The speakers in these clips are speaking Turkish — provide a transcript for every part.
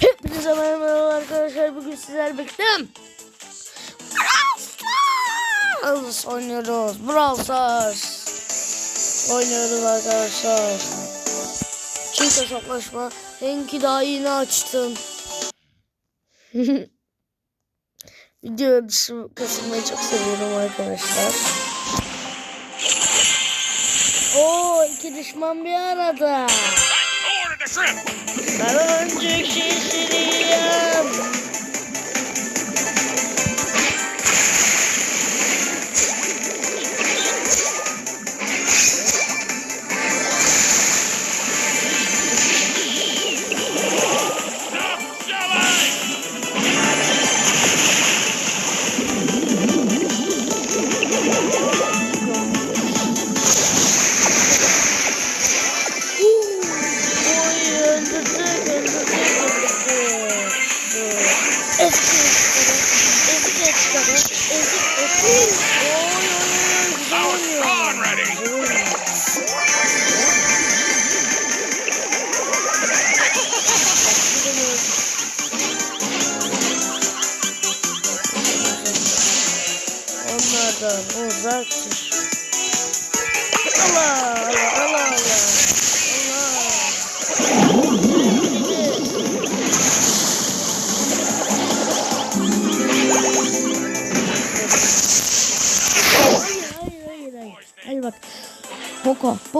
Hepinize merhaba arkadaşlar. Bugün sizler bekledim. Brawl Stars oynuyoruz. Brawl Stars oynuyoruz arkadaşlar. Çift hesaplaşma. Henki daha yeni açtım. Video dışı kasılmayı çok seviyorum arkadaşlar. Oo iki düşman bir arada. Ben önceki kişiyim.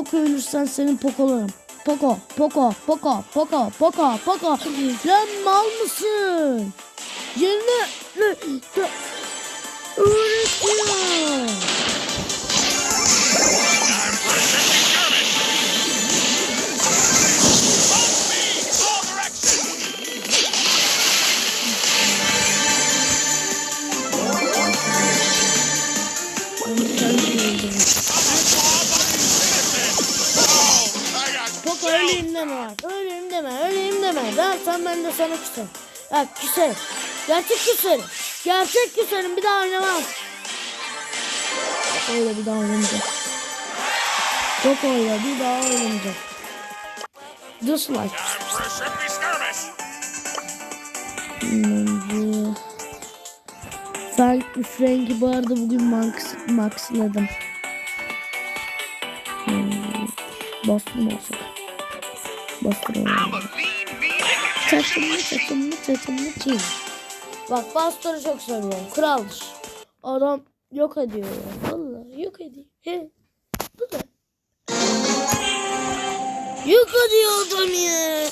Poco. Ölürsen senin pokolarım. Poco. Poco. Poco. Poco. Poco. Poco. Lan mal mısın? Yerine ne? ne- Öğretiyor. Deme bak. Öleyim deme. Öleyim deme. Dersen ben de sana küserim. Ya küserim. Gerçek küserim. Gerçek küserim. Bir daha oynamam. Öyle bir daha oynamayacağım. Poco'yla bir daha a shrimpy skirmish! Hmm, Ben Frank'i bu arada bugün max, maxladım. Hmm, bastım olsun. İnjection Çatımlı çatımlı çatımlı çiğ. Bak Bastor'u çok seviyorum. Kraldır. Adam yok ediyor ya. Vallahi yok ediyor. He. Bu da. Yok ediyor adam ya.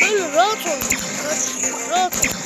Böyle rahat ol. Rahat, rahat ol.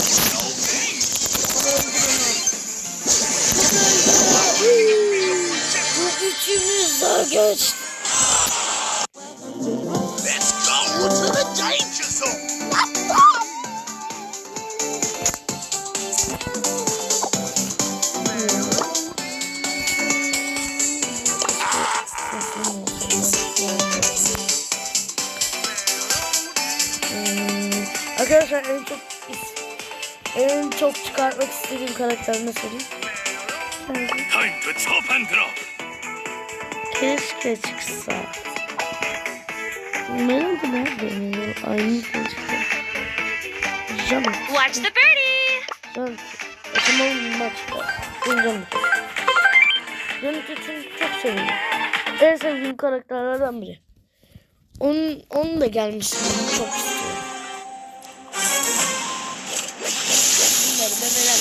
geç. Let's go to the danger zone! Arkadaşlar en çok en çok çıkartmak istediğim karakter ne söyleyeyim? Time to top and drop! Keşke çıksa. Nerede nerede? Aynı çıksa. Canım. Watch the birdie! Canım. O zaman maçta. Canım. Canım için çok seviyorum. En sevdiğim karakterlerden biri. Onun, onun da gelmesini çok istiyorum. Bunları bebeler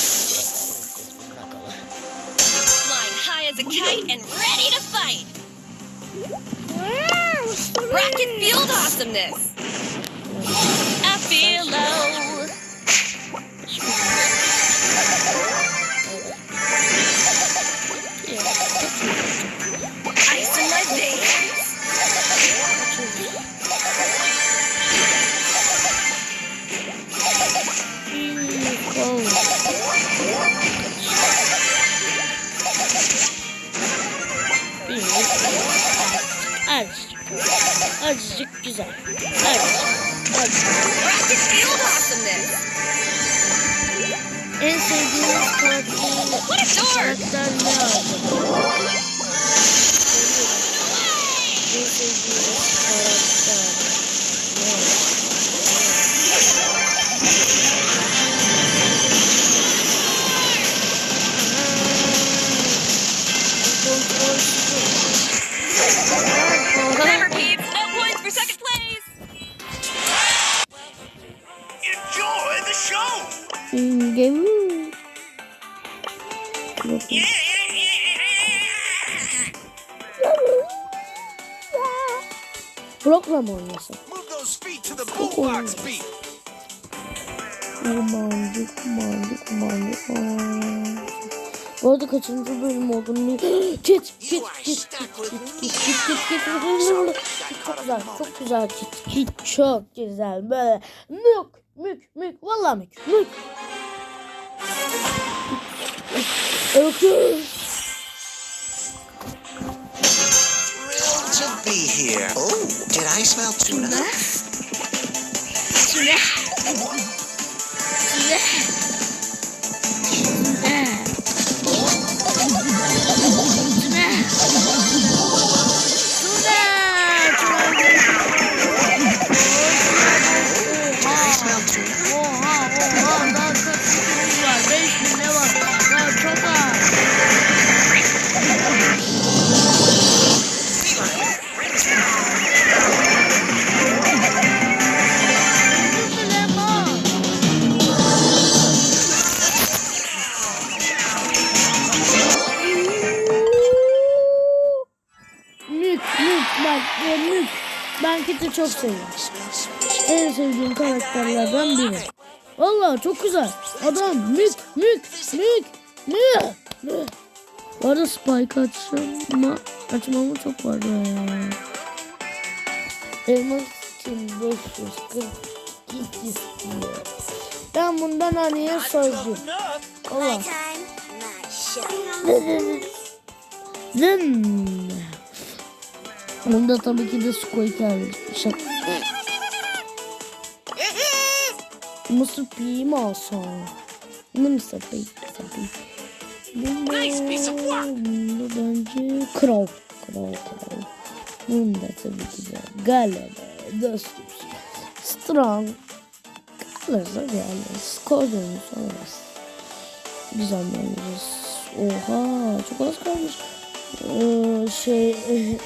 bırakalım. Flying high as a kite and ready! Rocket field awesomeness! I feel low! Eggs. Eggs. Practice field awesomeness. Introduce Park. What a sword! Program oynasın. Move those feet to the boombox beat. Kumancı, kumancı, kumancı, kumancı. Bu arada kaçıncı bölüm olduğunu bil- Git, git, git, git, git, git, git, git, Çok güzel, çok güzel, git, git, çok güzel. Böyle mük, mük, mük, valla mük, mük. Öküz. Here. Oh, did I smell tuna? Did Ben Kit'i çok seviyorum. En sevdiğim karakterlerden biri. Vallahi çok güzel. Adam mük mük mük mük. mük. Bu arada Spike açma, açmamı çok var ya. Elmas için 540 git istiyor. Ben bundan anneye sözcü. Allah. Zın. Onu da também ki de Squid yani. Mr. P mi olsun? Ne Mr. P? Mr. P. Nice piece of work. Bunda bence kral. Kral de galebe dostum. Strong. Kalırsa gelmez. Koyduğumuz olmaz. Biz anlamayacağız. Oha çok az kalmış. Ee,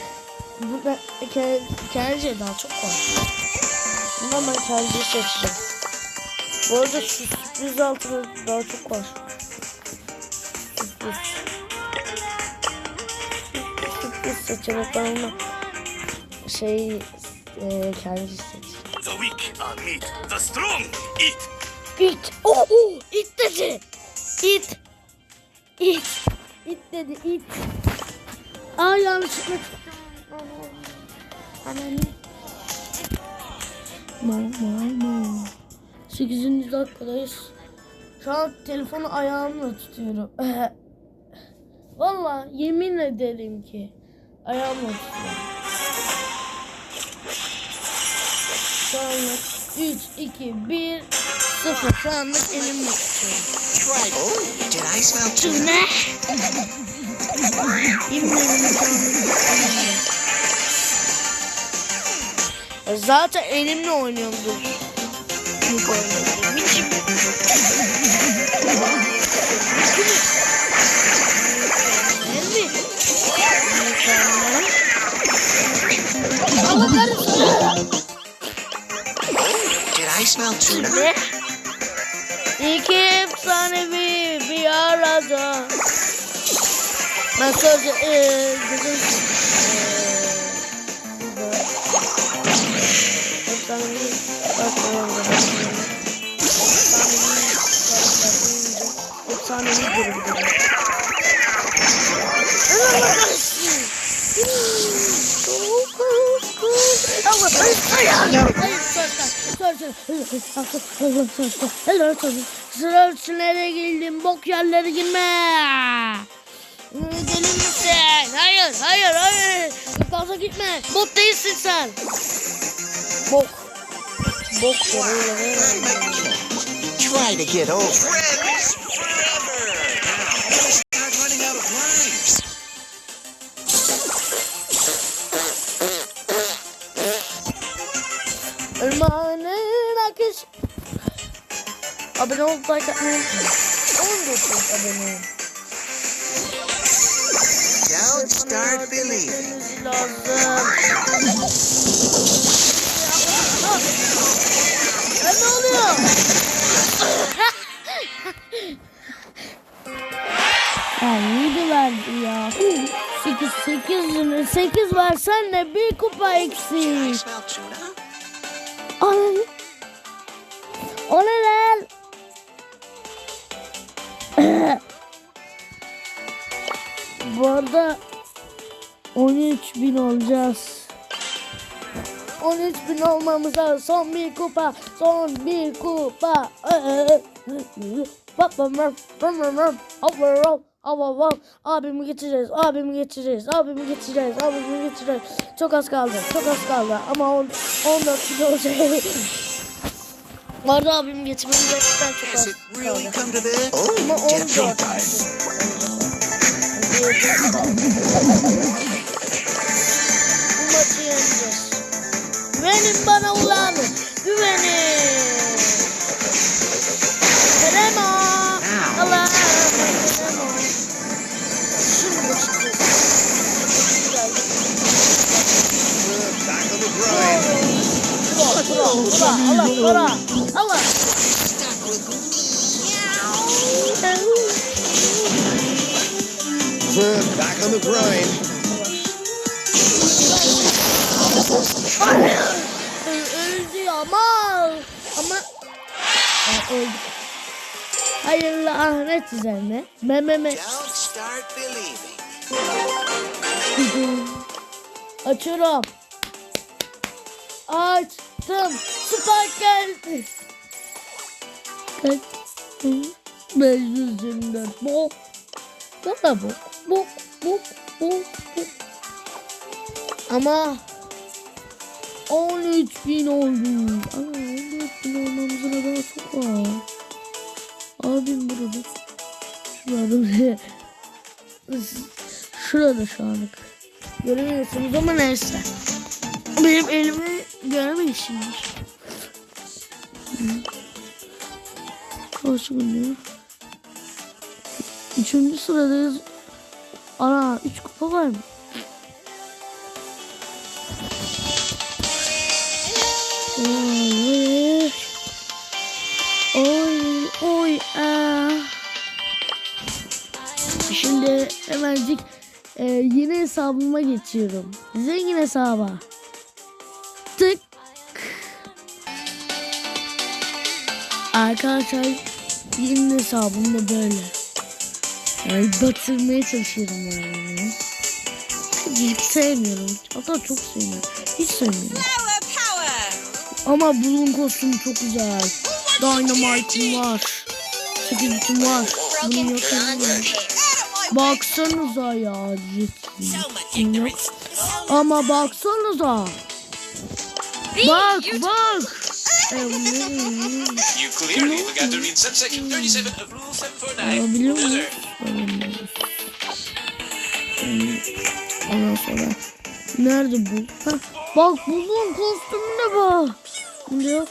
burada ke- kendi daha çok var. Bundan ben kendi seçeceğim. Bu arada şu sürpriz altında daha çok var. Sürpriz. Sürpriz seçeneklerinde şey e, kendi seçeceğim. The weak are meat. The strong eat. İt. Oh, oh, it dedi. İt. İt. İt dedi, it. Aa yanlışlıkla. Ananı. Mal mal mal. 8. dakikadayız. Şu an telefonu ayağımla tutuyorum. Valla yemin ederim ki ayağımla tutuyorum. Şu anlık 3, 2, 1, 0. Şu anlık elimle tutuyorum. Oh, did I smell tuna? Yemin ederim e, zaten elimle oynuyordur. Büyük Did I smell tuna? İki efsanevi bir arada. Mesaj e, gözüm. Efsanevi grubu dedim. Allah kahretsin. Allah hayır hayır hayır hayır sor sor sor Sıra ölçülere girdim. Bok yerlere girme. Deli misin? Hayır, hayır, hayır. Fazla gitme. Bot değilsin sen. Bok. Bok. Try to get over. Abone ol, like atmayı unutmayın. 19 abone ol. Don't start believing. Ne oluyor? Ya yedi verdi ya. 8 8 8 versen de bir kupa eksik. Ne? O ne lan? Bu arada 13 bin olacağız. 13 bin olmamıza son bir kupa, son bir kupa. Abimi geçeceğiz, abimi geçeceğiz, abimi geçeceğiz, abimi geçeceğiz. Çok az kaldı, çok az kaldı ama on, 14 bin olacak. Bu arada abimi geçmemiz gerçekten çok az kaldı. Ama Oh, get 14 a time. Bu maçı yeneceğiz. Güvenin bana ulan. Güvenin. Keremo. Allah. Keremo. Şimdi grind. Tura, tura, Allah, tura. On the grind. Öldü ama. Ama. Aa, öldü. Hayırlı ahiret üzerine. Mememe. Açıyorum. Açtım. Spike geldi. Kaç? Beş yüz yirmi dört. Bok. Bana bok. Bok. Bok. Bok. Bok. Ama 13 bin oldu. Ana 14 bin olmamıza daha çok var. Abim burada. Şurada. Şurada şu anlık. Göremiyorsunuz ama neyse. Benim elimi göremeyişimdir. Kaç günü? Üçüncü sıradayız. Ana üç kupa var mı? Oy oy oy ah. Şimdi hemencik e, yeni hesabıma geçiyorum. Zengin hesaba. Tık. Arkadaşlar yeni hesabım da böyle. Yani batırmaya çalışıyorum yani. Hiç sevmiyorum. Hatta çok sevmiyorum. Hiç sevmiyorum. Ama bunun kostümü çok güzel. Dynamite'ım var. Skeleton var. Bunun yok Concentrate. Baksanıza ya. ciddi. Ama baksanıza. Bak bak. You clearly forgot to read subsection 37 of Rule 749. Alabiliyor muyuz? Loser. Hmm, Ondan sonra. Nerede bu? Heh, bak bunun kostümüne bak. Bunda yok.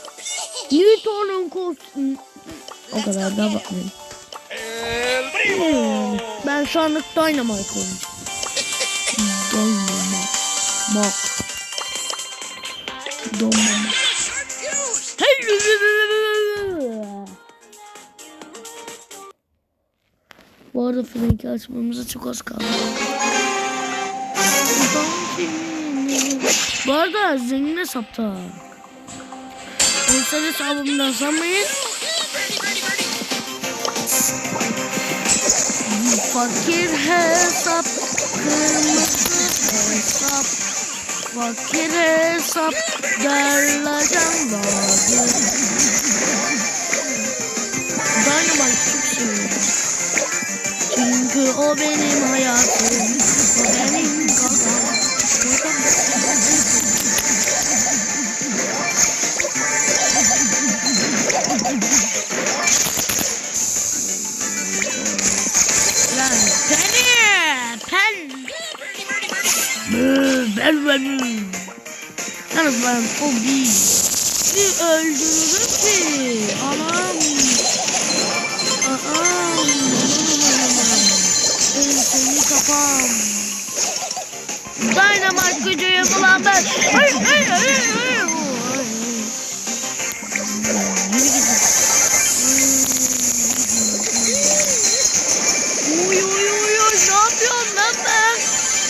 Newton'un kostümü. O kadar da bakmayın. Yani ben şu anlık Dynamite oynayacağım. Dynamite. Bak. Dynamite. Arada Frank'i açmamıza çok az kaldı. Bu arada zengin hesapta. Konser hesabımdan sanmayın. Fakir hesap, kırmızı hesap, fakir hesap, darlacan vardı. Dynamite çok seviyorum. Çünkü o benim hayatım. O benim kafam. Seni! Yalnız ben o bir bir öldürürüm ki. Anam. Anam. Dynamite gücü bulan ben. Hayır hayır hayır hayır. Uy uy uy uy ne yapıyorsun lan ben?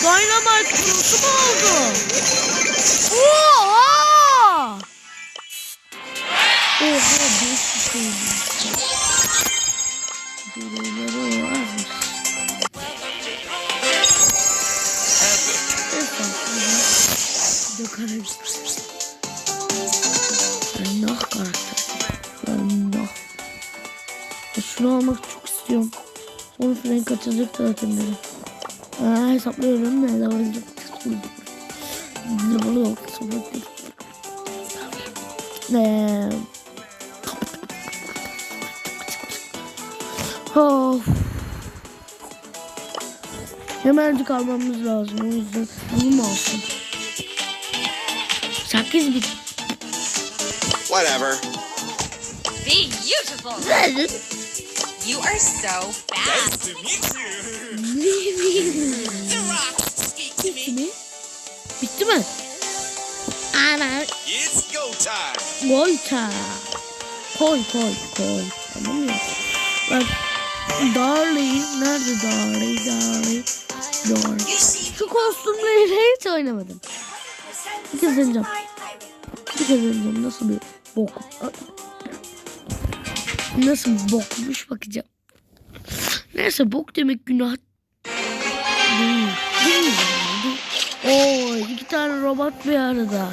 Dynamite kurusu mu oldu? Oha! Esasında bir de karakter. Ya Şunu almak çok istiyorum. Sonra fren kaçacak zaten beni. Aa, hesaplıyorum ne de olacak. Eee Of. Hemencik almamız lazım o yüzden bunu mu alsın? 8 bit. Whatever. Beautiful. You are so fast. Bitti mi? Bitti mi? Ana. It's go time. Volta. Koy koy koy. Tamam mı? Bak. Darling. Nerede Darling? Darling. Darling. Şu kostümleri hiç oynamadım. Bir kez deneyeceğim. Nasıl bir bok. Nasıl bokmuş bakacağım. Neyse bok demek günah değil. İki tane robot bir arada.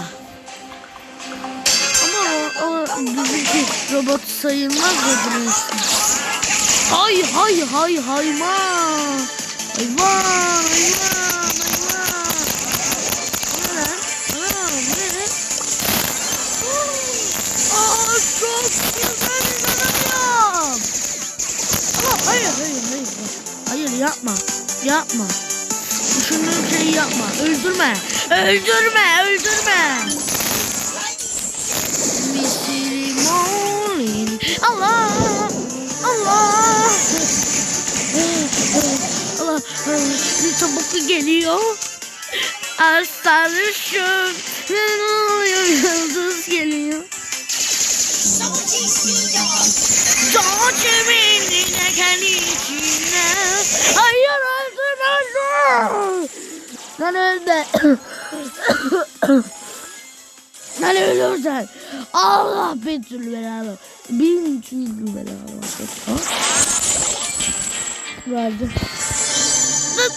Ama o, o bizimki robot sayılmaz ismi. Hay hay hay hayvan. Hayvan hayvan çok güzel inanamıyorum. Ama hayır hayır hayır. Hayır yapma. Yapma. Düşündüğüm şeyi yapma. Öldürme. Öldürme. Öldürme. Mystery morning. Allah. Allah. Allah. Bir çabuk geliyor. Sarışın. Yıldız geliyor. Çok eminliğine kendi içine. Hayır öldürmezdim. Lan öldü. Lan ölürsen. Allah bin türlü belalı. Bin türlü belalı. Ha? Verdi. Dıt.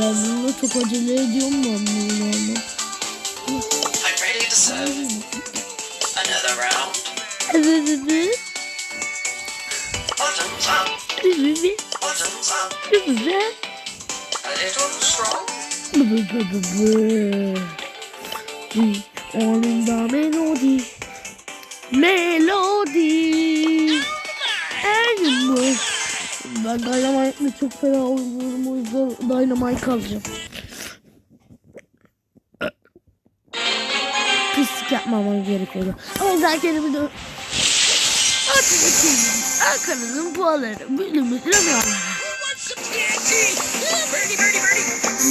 Ben bununla çok acele ediyorum ben bunu I'm strong. Onunda melodi Melodi Animal Ben Dynamite'le çok fena oynuyorum o yüzden Dynamite alacağım Pislik yapmamam gerekiyordu O yüzden kendimi de Artık bakayım Ankara'nın puanları bölümü bilemiyorum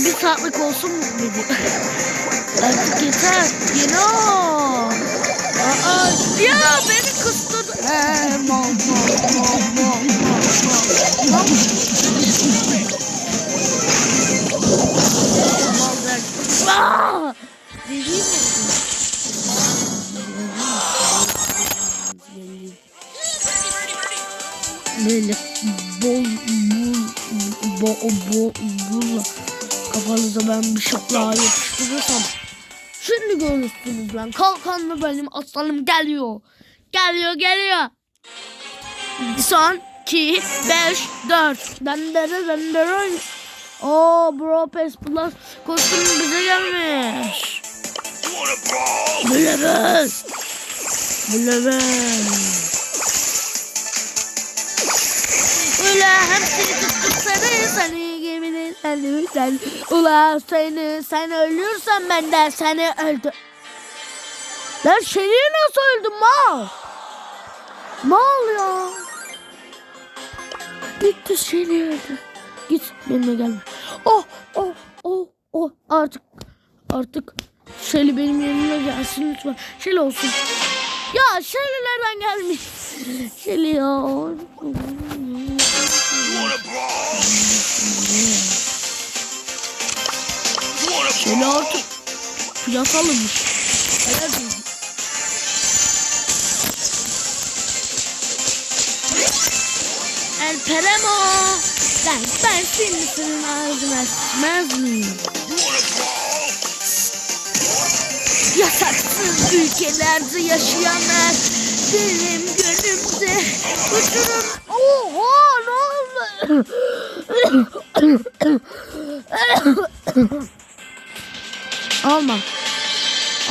bir saatlik olsun mu video? Artık yeter. Yine Aa, ya beni. Ee, mal mal mal mal mal mal. Mal derken- Aa! Deliyim mi? Böyle bol bul bo bo bulla Kafanıza ben bir şapla yapıştırırsam. Şimdi görürsünüz lan. Kalkanlı benim aslanım geliyor. Geliyor geliyor. Son 2 5 4 Dendere dendere Oo Bro Pass Plus kostümü bize gelmiş. Wanna brawl? Ula hepsini tuttuk seni seni gemini seni sen Ula seni sen ölürsen ben de seni öldü Lan şeyi nasıl öldüm mal? Mal ya. Bitti seni öldü Git benimle gelme. Oh oh oh oh artık artık Şeli benim yerime gelsin lütfen. Şeli olsun. Ya Şelilerden gelmiş. Şeli ya brawl? artık Piyasalıymış Helal olsun. El Peremo Ben ben seni senin ağzına sıçmaz mıyım? Yasaksız ülkelerde yaşayanlar benim gönlümde uçurum. Oha ne oldu? Alma.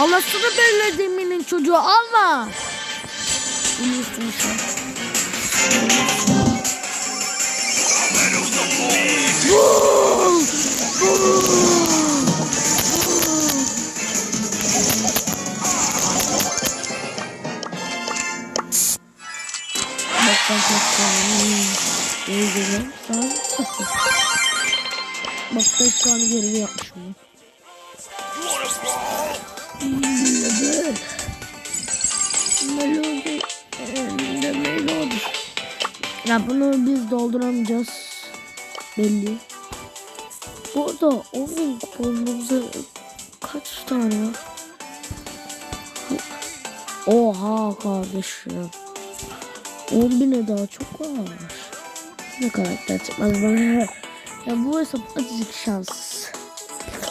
Anasını belirlediğiminin çocuğu alma. Biliyorsun şu Wanna brawl? Melodi. Melodi. Ya bunu biz dolduramayacağız. Belli. Bu arada onun kuponumuzda kaç tane var? Oha kardeşim. 10 bine daha çok var. Ne karakter çıkmaz bana. Ya bu hesap azıcık şanssız.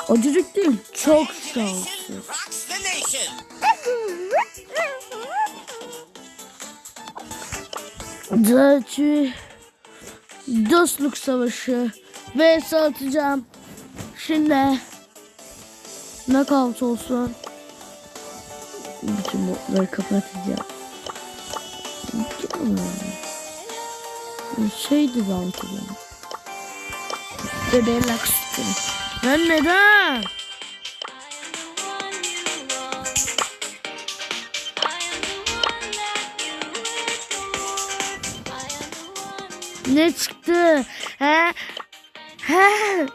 Acıcık değil, çok şanssız. Dağıtı dostluk savaşı ve satacağım. Şimdi knockout olsun. Bütün modları kapatacağım. Şeydi benim. Bebeğin sütü. Ben neden? Ne çıktı? He? He?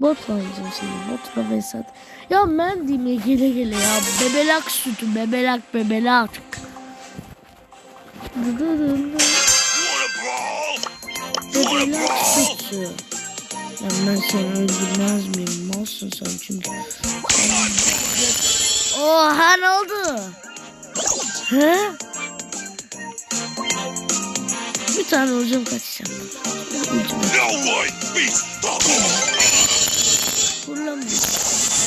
Bot oynayacağım şimdi. Bot ve Vesat. Ya ben diyeyim gele gele ya. Bebelak sütü. Bebelak bebelak. Bebelak sütü. Ya ben seni öldürmez miyim? Malsın sen çünkü. Oha ne oldu? He? Bir tane hocam kaçacağım. Fırlamıyor.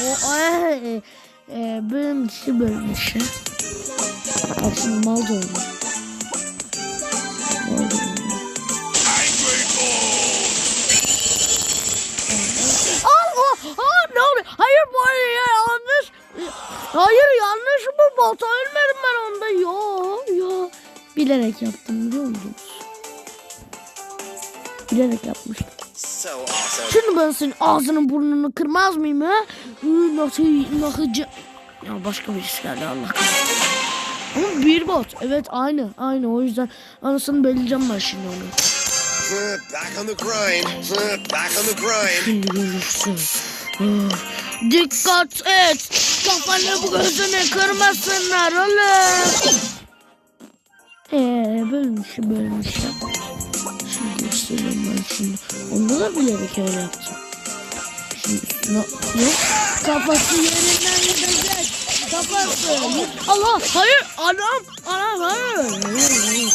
O ay, e, benim dişi bölmüş şimdi mal da oldu. Hayır yanlış. Bu bota ölmedim ben onda. Yo yo. Bilerek yaptım biliyor musunuz? Bilerek yapmıştım. So awesome. Şimdi ben senin ağzını burnunu kırmaz mıyım ha? Nasıl nakıcı. Ya başka birisi geldi Allah kahretsin. Ama bir bot. Evet aynı. Aynı o yüzden anasını belirleyeceğim ben şimdi onu. Back on the grind. Back on the grind. Şimdi görürsün. Dikkat et. Kafanı bu gözünü kırmasınlar oğlum. Eee bölmüş bölmüş. Şimdi gösteriyorum ben şimdi. Onda da bilerek öyle yaptım. Şimdi üstüne yok. Kafası yerinden gidecek. Kafası. Allah hayır anam anam hayır.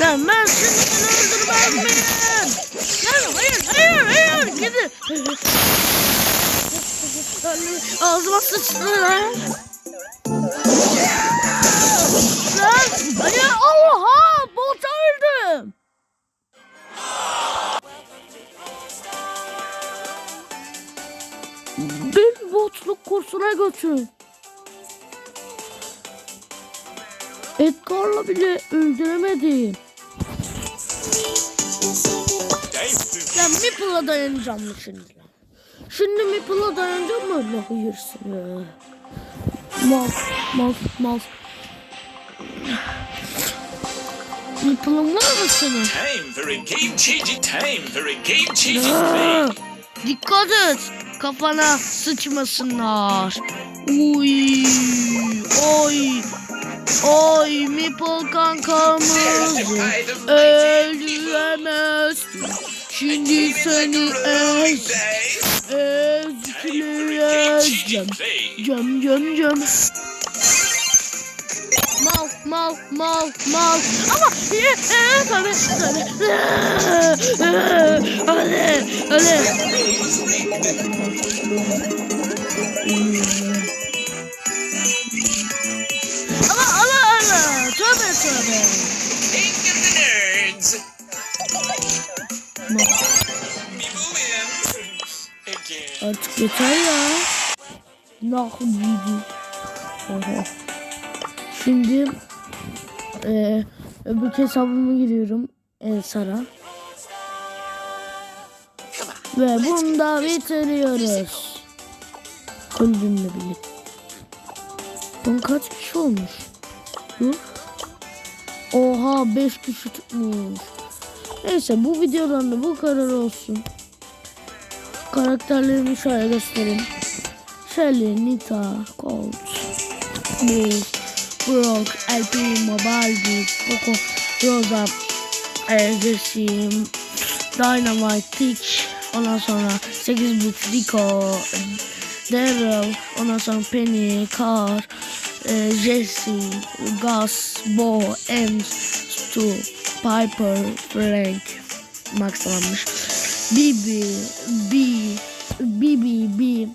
Lan ben seni öldürmem ben. Lan hayır hayır hayır gidi. Ağzıma sıçtı. Lan götür. Edgar'la bile öldüremedim. Ben Meeple'a dayanacağım mı şimdi? Şimdi Meeple'a dayanacağım mı? Ne hayırsın ya. Mal, mal, mal. Meeple'ın var mı senin? Time for a game changing time for a game changing. Dikkat et. Kafana sıçmasınlar. Uy, oy, oy Meeple kankamız öldüremezsin. Şimdi seni ez, ezkleyeceğim. Cem cem cem. Mal mal mal. Ama e, e, tabii tabii. Hadi hadi ama ala ala tövbe tövbe artık yeter ya. Yedi. Oha. şimdi e, öbür hesabıma giriyorum Ensar'a ve bunu da bitiriyoruz. Kulübümle birlikte. Bunun kaç kişi olmuş? Dur. Oha 5 kişi tutmuş. Neyse bu videodan da bu kadar olsun. Karakterlerimi şöyle göstereyim. Shelly, Nita, Colt, Moose, Brock, LP, Mobaldi, Poco, Rosa, Ergesim, Dynamite, Peach, ondan sonra 8 bit Rico, Daryl, ondan sonra Penny, Car, e, Jesse, Gus, Bo, Ems, Stu, Piper, Frank, Max tamammış. Bibi, B, Bibi, B.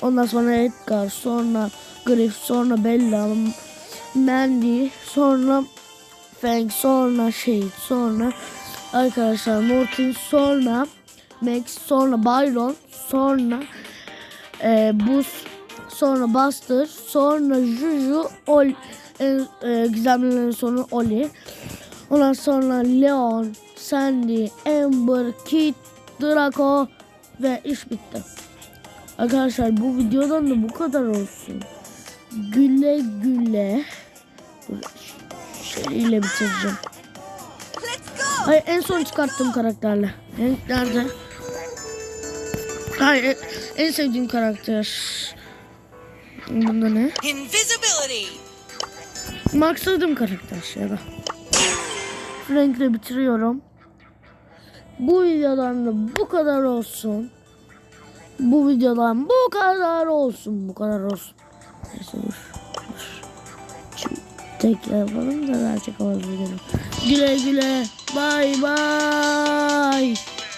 Ondan sonra Edgar, sonra Griff, sonra Bella, Mandy, sonra Fang, sonra Shade, sonra arkadaşlar Mortin, sonra Max, sonra Byron, sonra e, Buz, sonra Buster, sonra Juju, Ol, e, e, gizemlilerin sonu Oli. Ondan sonra Leon, Sandy, Amber, Kit, Draco ve iş bitti. Arkadaşlar bu videodan da bu kadar olsun. Güle güle. Şeyle bitireceğim. Hayır en son çıkarttığım karakterle. Nerede? Hayır en, en sevdiğim karakter. Bunda ne? Invisibility. Maksadım karakter ya da. Frank'le bitiriyorum. Bu videodan da bu kadar olsun. Bu videodan bu kadar olsun. Bu kadar olsun. Neyse dur. Tek yapalım da daha çok havalı gidelim. Güle güle. Bay bay.